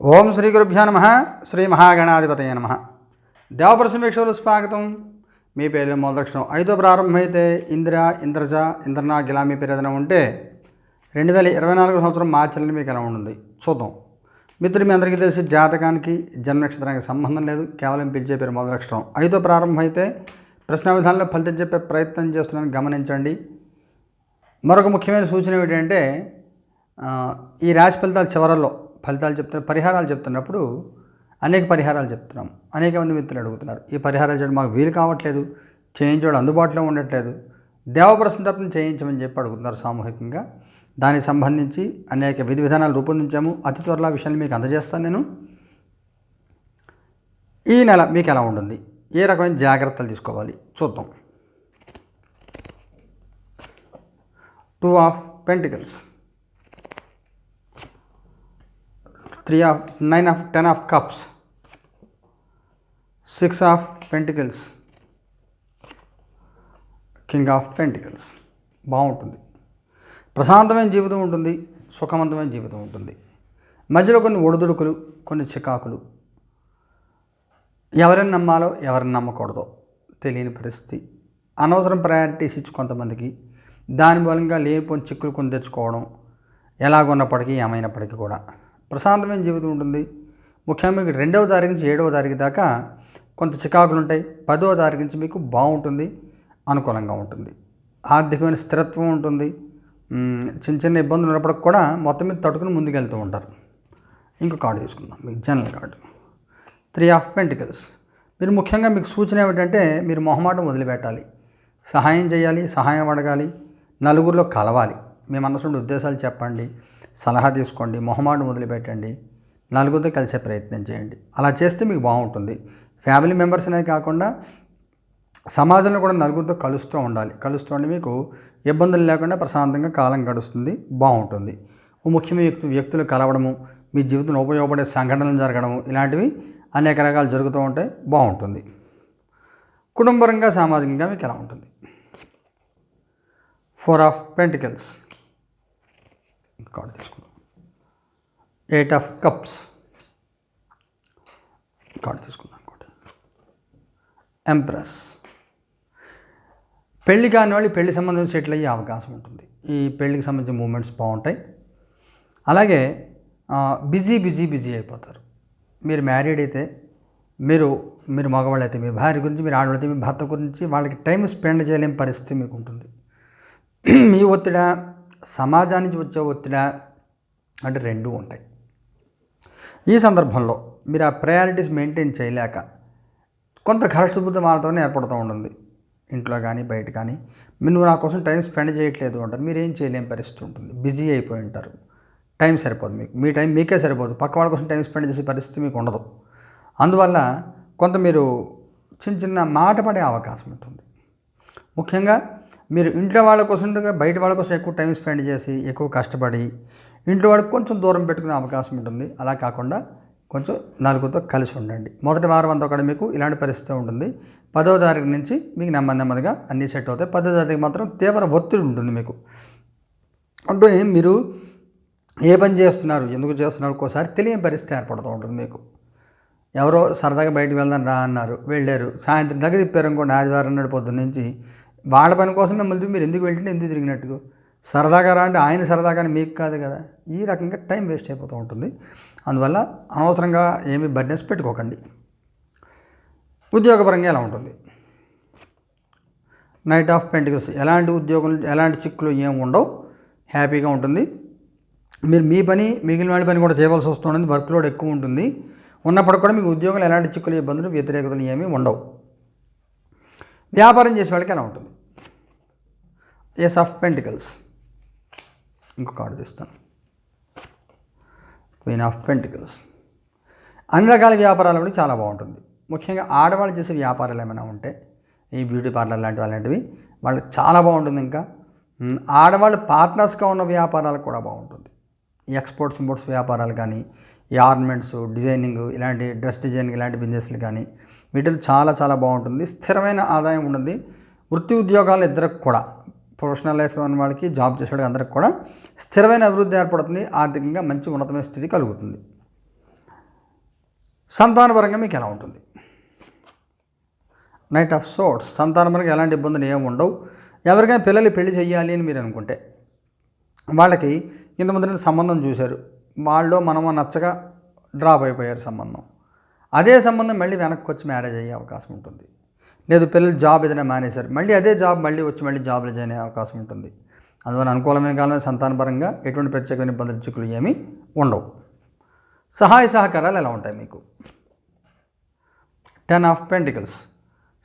ఓం శ్రీ గురుభ్యో నమ. శ్రీ మహాగణాధిపతయ నమ. దేవపరసమేశ్వరు స్వాగతం. మీ పేరు మొదలక్షణం ఐదో ప్రారంభమైతే ఇందిర ఇంద్రజ ఇంద్రనా గిలా మీ పేరు ఏదైనా ఉంటే రెండు వేల ఇరవై నాలుగు సంవత్సరం మార్చిలో మీకు ఎలా ఉంటుంది? చూద్దాం. మిత్రులు మీ అందరికీ తెలిసి జాతకానికి జన్మ నక్షత్రానికి సంబంధం లేదు. కేవలం పిలిచే పేరు మొదలక్షణం ఐదో ప్రారంభమైతే ప్రశ్న విధానంలో ఫలితం చెప్పే ప్రయత్నం చేస్తున్నాను గమనించండి. మరొక ముఖ్యమైన సూచన ఏమిటంటే ఈ రాశి ఫలితాల చివరలో ఫలితాలు చెప్తున్న పరిహారాలు చెప్తున్నప్పుడు అనేక పరిహారాలు చెప్తున్నాం. అనేక మంది మిత్రులు అడుగుతున్నారు ఈ పరిహారాలు చేయడం మాకు వీలు కావట్లేదు చేయించడం అందుబాటులో ఉండట్లేదు దేవప్రశ్న తరపున చేయించమని చెప్పి అడుగుతున్నారు సామూహికంగా. దానికి సంబంధించి అనేక విధి విధానాలు రూపొందించాము. అతి త్వరలో విషయాన్ని మీకు అందజేస్తాను నేను. ఈ నెల మీకు ఎలా ఉంటుంది? ఏ రకమైన జాగ్రత్తలు తీసుకోవాలి? చూద్దాం. Two of pentacles. Three of nine of ten of cups six of pentacles king of pentacles బాగుంటుంది. ప్రశాంతమైన జీవితం ఉంటుంది. సుఖవంతమైన జీవితం ఉంటుంది. మధ్యలో కొన్ని ఒడిదుడుకులు కొన్ని చికాకులు. ఎవరిని నమ్మాలో ఎవరిని నమ్మకూడదో తెలియని పరిస్థితి. అనవసరం ప్రయారిటీస్ ఇచ్చి కొంతమందికి దాని మూలంగా లేనిపోని చిక్కులు కొని తెచ్చుకోవడం ఎలాగున్నప్పటికీ ఏమైనప్పటికీ కూడా. ప్రశాంతమైన జీవితం ఉంటుంది. ముఖ్యంగా మీకు రెండవ తారీఖు నుంచి ఏడవ తారీఖు దాకా కొంత చికాకులు ఉంటాయి. పదవ తారీఖు నుంచి మీకు బాగుంటుంది అనుకూలంగా ఉంటుంది. ఆర్థికమైన స్థిరత్వం ఉంటుంది. చిన్న చిన్న ఇబ్బందులు ఉన్నప్పటికి కూడా మొత్తం మీద తట్టుకుని ముందుకెళ్తూ ఉంటారు. ఇంకో కార్డు తీసుకుందాం. మీకు general card. Three of pentacles. మీరు ముఖ్యంగా మీకు సూచన ఏమిటంటే మీరు మొహమాటం వదిలిపెట్టాలి. సహాయం చేయాలి సహాయం అడగాలి. నలుగురిలో కలవాలి. మీ మనసుండే ఉద్దేశాలు చెప్పండి. సలహా తీసుకోండి మొహమాటం వదిలిపెట్టండి నలుగురితో కలిసే ప్రయత్నం చేయండి. అలా చేస్తే మీకు బాగుంటుంది. ఫ్యామిలీ మెంబర్స్నే కాకుండా సమాజంలో కూడా నలుగురితో కలుస్తూ ఉండాలి. కలుస్తూ ఉండి మీకు ఇబ్బందులు లేకుండా ప్రశాంతంగా కాలం గడుస్తుంది బాగుంటుంది. ముఖ్యమైన వ్యక్తు వ్యక్తులు కలవడము మీ జీవితంలో ఉపయోగపడే సంఘటనలు జరగడము ఇలాంటివి అనేక రకాలు జరుగుతూ ఉంటాయి బాగుంటుంది. కుటుంబరంగా సామాజికంగా మీకు ఎలా ఉంటుంది? Four of pentacles. కార్డు తీసుకుందాం. ఎయిట్ ఆఫ్ కప్స్ కార్డు తీసుకుందాం అనుకోండి ఎంప్రెస్ పెళ్ళి కాని వాళ్ళు పెళ్ళి సంబంధం సెటిల్ అయ్యే అవకాశం ఉంటుంది. ఈ పెళ్ళికి సంబంధించిన మూమెంట్స్ బాగుంటాయి. అలాగే బిజీ బిజీ బిజీ అయిపోతారు. మీరు మ్యారీడ్ అయితే మీరు మీరు మగవాళ్ళు అయితే మీ భార్య గురించి మీరు ఆడవాళ్ళు అయితే మీ భర్త గురించి వాళ్ళకి టైం స్పెండ్ చేయలేని పరిస్థితి మీకు ఉంటుంది. మీ ఒత్తిడా సమాజానికి వచ్చే ఒత్తిడి అంటే రెండూ ఉంటాయి. ఈ సందర్భంలో మీరు ఆ ప్రయారిటీస్ మెయింటైన్ చేయలేక కొంత ఘర్షబుద్ధ మాలతోనే ఏర్పడుతూ ఉంటుంది. ఇంట్లో కానీ బయట కానీ. మీరు నువ్వు నా కోసం టైం స్పెండ్ చేయట్లేదు అంటారు. మీరు ఏం చేయలేని పరిస్థితి ఉంటుంది. బిజీ అయిపోయి ఉంటారు. టైం సరిపోదు మీకు. మీ టైం మీకే సరిపోదు. పక్క వాళ్ళ కోసం టైం స్పెండ్ చేసే పరిస్థితి మీకు ఉండదు. అందువల్ల కొంత మీరు చిన్న చిన్న మాట పడే అవకాశం ఉంటుంది. ముఖ్యంగా మీరు ఇంట్లో వాళ్ళ కోసం బయట వాళ్ళ కోసం ఎక్కువ టైం స్పెండ్ చేసి ఎక్కువ కష్టపడి ఇంట్లో వాళ్ళకి కొంచెం దూరం పెట్టుకునే అవకాశం ఉంటుంది. అలా కాకుండా కొంచెం నలుగురితో కలిసి ఉండండి. మొదటి వారం అంతా కూడా మీకు ఇలాంటి పరిస్థితి ఉంటుంది. పదవ తారీఖు నుంచి మీకు నెమ్మది నెమ్మదిగా అన్నీ సెట్ అవుతాయి. పదో తారీఖు మాత్రం తీవ్ర ఒత్తిడి ఉంటుంది మీకు. అంటే మీరు ఏ పని చేస్తున్నారు ఎందుకు చేస్తున్నారు ఒక్కోసారి తెలియని పరిస్థితి ఏర్పడుతూ ఉంటుంది మీకు. ఎవరో సరదాగా బయటకు వెళ్దాం రా అన్నారు వెళ్ళారు. సాయంత్రం దగ్గర తిప్పారు ఇంకోటి ఆదివారం నాడు పొద్దున్న నుంచి వాళ్ళ పని కోసం మిమ్మల్ని మీరు ఎందుకు వెళ్తుంటే ఎందుకు తిరిగినట్టు సరదాగా రా అంటే ఆయన సరదాగానే మీకు కాదు కదా. ఈ రకంగా టైం వేస్ట్ అయిపోతూ ఉంటుంది. అందువల్ల అనవసరంగా ఏమీ బర్డెన్స్ పెట్టుకోకండి. ఉద్యోగపరంగా ఎలా ఉంటుంది? నైట్ ఆఫ్ పెంటికల్స్ ఎలాంటి ఉద్యోగం ఎలాంటి చిక్కులు ఏం ఉండవు. హ్యాపీగా ఉంటుంది. మీరు మీ పని మిగిలిన వాళ్ళ పని కూడా చేయవలసి వస్తుంది వర్క్ లోడ్ ఎక్కువ ఉంటుంది. ఉన్నప్పటికి కూడా మీకు ఉద్యోగాలు ఎలాంటి చిక్కులు ఇబ్బందులు వ్యతిరేకతలు ఏమీ ఉండవు. వ్యాపారం చేసే వాళ్ళకి ఎలా ఉంటుంది? ఎస్ ఆఫ్ పెంటికల్స్ ఇంకో కార్డు చూస్తాను క్వీన్ ఆఫ్ పెంటికల్స్ అన్ని రకాల వ్యాపారాలు కూడా చాలా బాగుంటుంది. ముఖ్యంగా ఆడవాళ్ళు చేసే వ్యాపారాలు ఏమైనా ఉంటే ఈ బ్యూటీ పార్లర్ లాంటివి అలాంటివి వాళ్ళకి చాలా బాగుంటుంది ఇంకా. ఆడవాళ్ళు పార్ట్నర్స్గా ఉన్న వ్యాపారాలకు కూడా బాగుంటుంది. ఈ ఎక్స్పోర్ట్స్ ఇంపోర్ట్స్ వ్యాపారాలు కానీ ఈ ఆర్నమెంట్స్ డిజైనింగ్ ఇలాంటి డ్రెస్ డిజైనింగ్ ఇలాంటి బిజినెస్లు కానీ వీటిలో చాలా చాలా బాగుంటుంది. స్థిరమైన ఆదాయం ఉంటుంది. వృత్తి ఉద్యోగాలు ఇద్దరికి కూడా. ప్రొఫెషనల్ లైఫ్లో ఉన్న వాళ్ళకి జాబ్ చేసే వాళ్ళకి అందరికి కూడా స్థిరమైన అభివృద్ధి ఏర్పడుతుంది ఆర్థికంగా మంచి ఉన్నతమైన స్థితి కలుగుతుంది. సంతానపరంగా మీకు ఎలా ఉంటుంది? నైట్ ఆఫ్ సోట్స్ సంతానపరంగా ఎలాంటి ఇబ్బందులు ఏమి ఉండవు. ఎవరికైనా పిల్లలు పెళ్ళి చేయాలి అని మీరు అనుకుంటే వాళ్ళకి ఇంతమంది సంబంధం చూశారు. వాళ్ళు మనము నచ్చక డ్రాప్ అయిపోయారు సంబంధం. అదే సంబంధం మళ్ళీ వెనక్కి వచ్చి మ్యారేజ్ అయ్యే అవకాశం ఉంటుంది. లేదు పిల్లలు జాబ్ ఏదైనా మానేశారు. మళ్ళీ అదే జాబ్ మళ్ళీ వచ్చి మళ్ళీ జాబ్లో జాయిన్ అయ్యే అవకాశం ఉంటుంది. అందువల్ల అనుకూలమైన కాలంలో సంతానపరంగా ఎటువంటి ప్రత్యేకమైన ఇబ్బందులు చిక్కులు ఏమీ ఉండవు. సహాయ సహకారాలు ఎలా ఉంటాయి మీకు? టెన్ ఆఫ్ పెంటికల్స్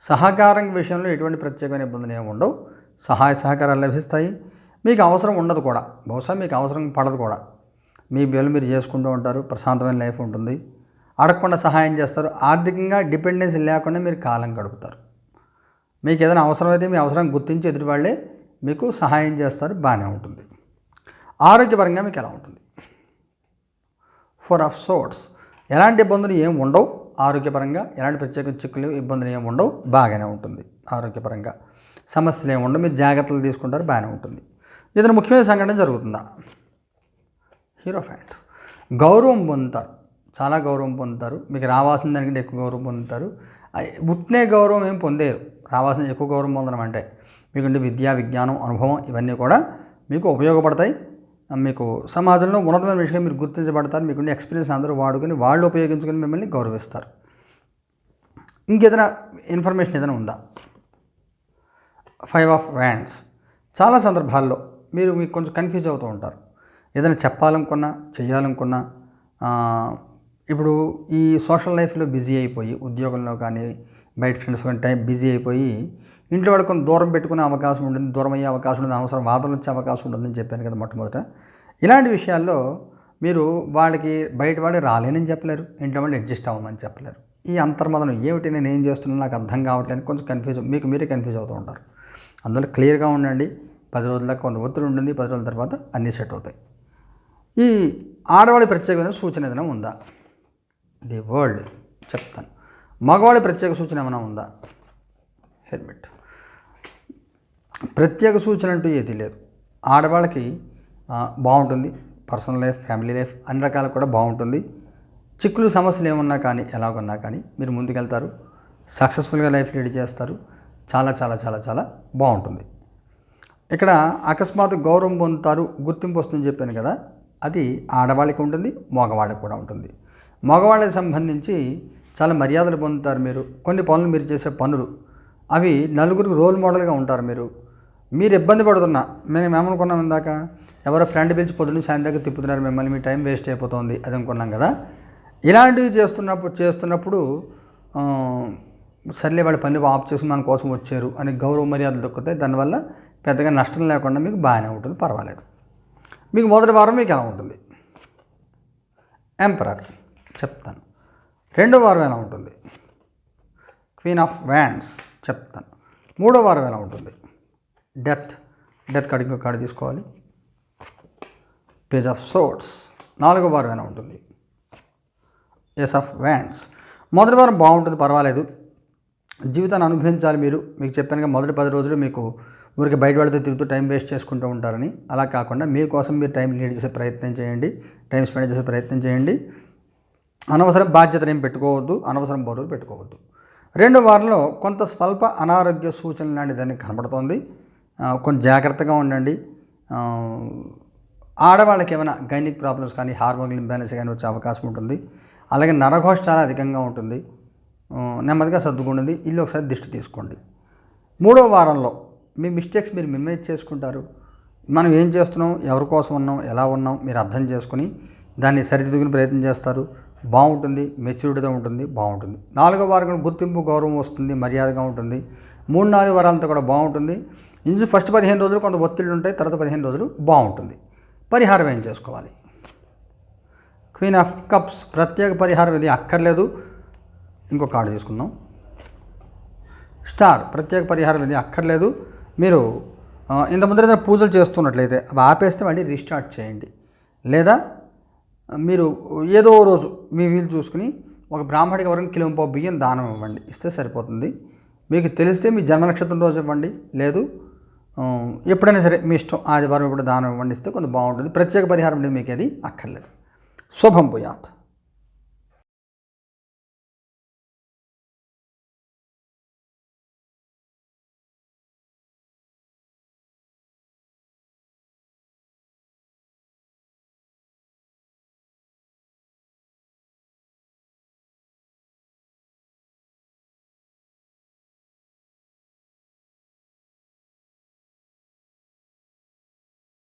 సహకారం విషయంలో ఎటువంటి ప్రత్యేకమైన ఇబ్బందులు ఏమి ఉండవు. సహాయ సహకారాలు లభిస్తాయి. మీకు అవసరం ఉండదు కూడా. బహుశా మీకు అవసరం పడదు కూడా. మీ బిల్లు మీరు చేసుకుంటూ ఉంటారు. ప్రశాంతమైన లైఫ్ ఉంటుంది. అడగకుండా సహాయం చేస్తారు. ఆర్థికంగా డిపెండెన్సీ లేకుండా మీరు కాలం గడుపుతారు. మీకు ఏదైనా అవసరమైతే మీ అవసరం గుర్తించి ఎదుటి వాళ్ళే మీకు సహాయం చేస్తారు బాగానే ఉంటుంది. ఆరోగ్యపరంగా మీకు ఎలా ఉంటుంది? ఫోర్ ఆఫ్ సోర్ట్స్ ఎలాంటి ఇబ్బందులు ఏం ఉండవు. ఆరోగ్యపరంగా ఎలాంటి ప్రత్యేక చిక్కులు ఇబ్బందులు ఏమి ఉండవు. బాగానే ఉంటుంది ఆరోగ్యపరంగా. సమస్యలు ఏమి ఉండవు. మీరు జాగ్రత్తలు తీసుకుంటారు బాగానే ఉంటుంది. ఏదైనా ముఖ్యమైన సంఘటన జరుగుతుందా? హీరో ఫ్యాంట్ గౌరవం పొందుతారు. చాలా గౌరవం పొందుతారు. మీకు రావాల్సిన దానికంటే ఎక్కువ గౌరవం పొందుతారు. అయ్ పుట్టినే గౌరవం ఏం పొందేరు. రావాల్సిన ఎక్కువ గౌరవం పొందడం అంటే మీకుండే విద్యా విజ్ఞానం అనుభవం ఇవన్నీ కూడా మీకు ఉపయోగపడతాయి. మీకు సమాజంలో ఉన్నతమైన విషయం మీరు గుర్తించబడతారు. మీకుండే ఎక్స్పీరియన్స్ అందరూ వాడుకొని వాళ్ళు ఉపయోగించుకొని మిమ్మల్ని గౌరవిస్తారు. ఇంకేదైనా ఇన్ఫర్మేషన్ ఏదైనా ఉందా? ఫైవ్ ఆఫ్ వ్యాండ్స్ చాలా సందర్భాల్లో మీరు మీకు కొంచెం కన్ఫ్యూజ్ అవుతూ ఉంటారు. ఏదైనా చెప్పాలనుకున్నా చేయాలనుకున్నా ఇప్పుడు ఈ సోషల్ లైఫ్లో బిజీ అయిపోయి ఉద్యోగంలో కానీ బయట ఫ్రెండ్స్ టైం బిజీ అయిపోయి ఇంట్లో వాళ్ళకి కొంచెం దూరం పెట్టుకునే అవకాశం ఉంటుంది దూరం అయ్యే అవకాశం ఉంటుంది అనవసరం వాదనలు వచ్చే అవకాశం ఉంటుందని చెప్పాను కదా మొట్టమొదట. ఇలాంటి విషయాల్లో మీరు వాళ్ళకి బయట వాళ్ళు రాలేనని చెప్పలేరు ఇంట్లో వాళ్ళు అడ్జస్ట్ అవ్వమని చెప్పలేరు. ఈ అంతర్మదనం ఏమిటి? నేను ఏం చేస్తున్నాను నాకు అర్థం కావట్లేదు కొంచెం కన్ఫ్యూజ్ మీకు మీరే కన్ఫ్యూజ్ అవుతూ ఉంటారు. అందువల్ల క్లియర్గా ఉండండి పది రోజుల కొంత ఒత్తిడి ఉంటుంది పది రోజుల తర్వాత అన్నీ సెట్ అవుతాయి. ఈ ఆడవాళ్ళ ప్రత్యేకమైన సూచన ఏదైనా ఉందా? ది వరల్డ్ చెప్తాను. మగవాళ్ళ ప్రత్యేక సూచన ఏమైనా ఉందా? హెల్మెట్. ప్రత్యేక సూచన అంటూ ఏది లేదు. ఆడవాళ్ళకి బాగుంటుంది. పర్సనల్ లైఫ్ ఫ్యామిలీ లైఫ్ అన్ని రకాలు కూడా బాగుంటుంది. చిక్కులు సమస్యలు ఏమున్నా కానీ ఎలాగున్నా కానీ మీరు ముందుకెళ్తారు. సక్సెస్ఫుల్గా లైఫ్ లీడ్ చేస్తారు. చాలా చాలా చాలా చాలా బాగుంటుంది. ఇక్కడ అకస్మాత్తు గౌరవం పొందుతారు గుర్తింపు వస్తుందని చెప్పాను కదా అది ఆడవాళ్ళకి ఉంటుంది మగవాళ్ళకి కూడా ఉంటుంది. మగవాళ్ళకి సంబంధించి చాలా మర్యాదలు పొందుతారు మీరు. కొన్ని పనులు మీరు చేసే పనులు. అవి నలుగురికి రోల్ మోడల్గా ఉంటారు మీరు. మీరు ఇబ్బంది పడుతున్నా మేము ఏమనుకున్నాం ఇందాక? ఎవరో ఫ్రెండ్ పిలిచి పొద్దున్న సాయంత్రం తిప్పుతున్నారు మిమ్మల్ని మీ టైం వేస్ట్ అయిపోతుంది అది అనుకున్నాం కదా? ఇలాంటివి చేస్తున్నప్పుడు చేస్తున్నప్పుడు సర్లే వాళ్ళ పని ఆఫ్ చేసి మన కోసం వచ్చారు అని గౌరవ మర్యాదలు దొక్కుతాయి. దానివల్ల పెద్దగా నష్టం లేకుండా మీకు బాగానే ఉంటుంది పర్వాలేదు. మీకు మొదటి వారం మీకు ఎలా ఉంటుంది? ఎంపరర్ చెప్తాను. రెండో వారం ఎలా ఉంటుంది? క్వీన్ ఆఫ్ వ్యాండ్స్ చెప్తాను. మూడో వారం ఎలా ఉంటుంది? డెత్ డెత్ కార్డు ఇంకో కార్డు తీసుకోవాలి. పేజ్ ఆఫ్ సోట్స్ నాలుగో వారం ఎలా ఉంటుంది? ఎస్ ఆఫ్ వ్యాండ్స్ మొదటి వారం బాగుంటుంది పర్వాలేదు. జీవితాన్ని అనుభవించాలి మీరు. మీకు చెప్పానుగా మొదటి పది రోజులు మీకు ఊరికి బయట వాళ్ళతో తిరుగుతూ టైం వేస్ట్ చేసుకుంటూ ఉంటారని. అలా కాకుండా మీకోసం మీరు టైం లీడ్ చేసే ప్రయత్నం చేయండి. టైం స్పెండ్ చేసే ప్రయత్నం చేయండి. అనవసరం బాధ్యతలు ఏం పెట్టుకోవద్దు అనవసరం బరువులు పెట్టుకోవద్దు. రెండు వారంలో కొంత స్వల్ప అనారోగ్య సూచనలు లాంటి కనబడుతోంది. కొంచెం జాగ్రత్తగా ఉండండి. ఆడవాళ్ళకి ఏమైనా గైనిక్ ప్రాబ్లమ్స్ కానీ హార్మోన్ ఇంబ్యాలెన్స్ కానీ వచ్చే అవకాశం ఉంటుంది. అలాగే నరఘోష చాలా అధికంగా ఉంటుంది. నెమ్మదిగా సర్దుకుంటుంది. ఇల్లు ఒకసారి దిష్టి తీసుకోండి. మూడో వారంలో మీ మిస్టేక్స్ మీరు మిమ్మేజ్ చేసుకుంటారు. మనం ఏం చేస్తున్నాం? ఎవరి కోసం ఉన్నాం? ఎలా ఉన్నాం? మీరు అర్థం చేసుకుని దాన్ని సరిదిద్దుకునే ప్రయత్నం చేస్తారు. బాగుంటుంది మెచ్యూరిటీతో ఉంటుంది బాగుంటుంది. నాలుగో వారం గుర్తింపు గౌరవం వస్తుంది మర్యాదగా ఉంటుంది. మూడు నాలుగు వారాలంతా కూడా బాగుంటుంది. ఇంచు ఫస్ట్ పదిహేను రోజులు కొంత ఒత్తిళ్ళు ఉంటాయి తర్వాత పదిహేను రోజులు బాగుంటుంది. పరిహారం ఏం చేసుకోవాలి? క్వీన్ ఆఫ్ కప్స్ ప్రత్యేక పరిహారం ఇది అక్కర్లేదు. ఇంకో కార్డు తీసుకుందాం. స్టార్ ప్రత్యేక పరిహారం ఇది అక్కర్లేదు. మీరు ఇంత ముందర ఏదైనా పూజలు చేస్తున్నట్లయితే అవి ఆపేస్తే మళ్ళీ రీస్టార్ట్ చేయండి. లేదా మీరు ఏదో రోజు మీ వీలు చూసుకుని ఒక బ్రాహ్మడికి ఎవరైనా కిలోంపో బియ్యం దానం ఇవ్వండి. ఇస్తే సరిపోతుంది. మీకు తెలిస్తే మీ జన్మ నక్షత్రం రోజు ఇవ్వండి. లేదు ఎప్పుడైనా సరే మీ ఇష్టం ఆదివారం ఇప్పుడు దానం ఇవ్వండి. ఇస్తే కొంచెం బాగుంటుంది. ప్రత్యేక పరిహారం అనేది మీకు అది అక్కర్లేదు. శుభం పోయాత్